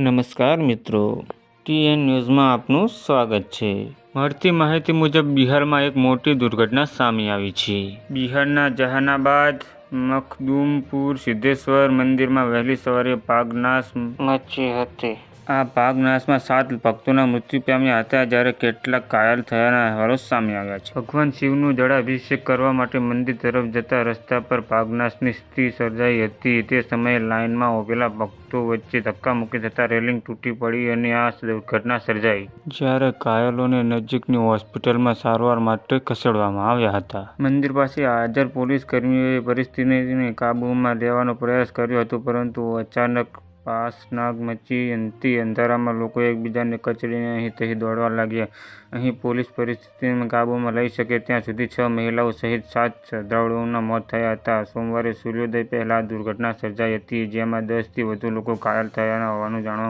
નમસ્કાર મિત્રો. ટીએન ન્યૂઝમાં આપનું સ્વાગત છે. મળતી માહિતી મુજબ બિહારમાં એક મોટી દુર્ઘટના સામે આવી છે. બિહારના જહાનાબાદ, મખદુમપુર, સિદ્ધેશ્વર મંદિરમાં વહેલી સવારે પાગનાશ મચી હતી. આ પાગનાશમાં સાત ભક્તોના મૃત્યુ પામ્યા હતા જ્યારે કેટલાક ઘાયલ થયાના અહેવાલો સામે આવ્યા છે. ભગવાન શિવનું જળાભિષેક કરવા માટે મંદિર તરફ જતા રસ્તા પર પાગનાશની સ્થિતિ સર્જાઈ હતી. તે સમયે લાઇનમાં ઉભેલા ભક્તો વચ્ચે ધક્કામુક્કી થતાં રેલિંગ તૂટી પડી અને આ દુર્ઘટના સર્જાઈ. જ્યારે ઘાયલોને નજીકની હોસ્પિટલમાં સારવાર માટે ખસેડવામાં આવ્યા હતા. મંદિર પાસે હાજર પોલીસ કર્મીઓએ પરિસ્થિતિને કાબૂમાં લેવાનો પ્રયાસ કર્યો હતો, પરંતુ અચાનક પાસનાગ મચી હતી અંધારામાં લોકો એકબીજાને કચડીને અહીં તહી દોડવા લાગ્યા. અહીં પોલીસ પરિસ્થિતિને કાબૂમાં લઈ શકે ત્યાં સુધી છ મહિલાઓ સહિત સાત શ્રદ્ધાળુઓના મોત થયા હતા. સોમવારે સૂર્યોદય પહેલાં દુર્ઘટના સર્જાઈ હતી, જેમાં દસથી વધુ લોકો ઘાયલ થયા હોવાનું જાણવા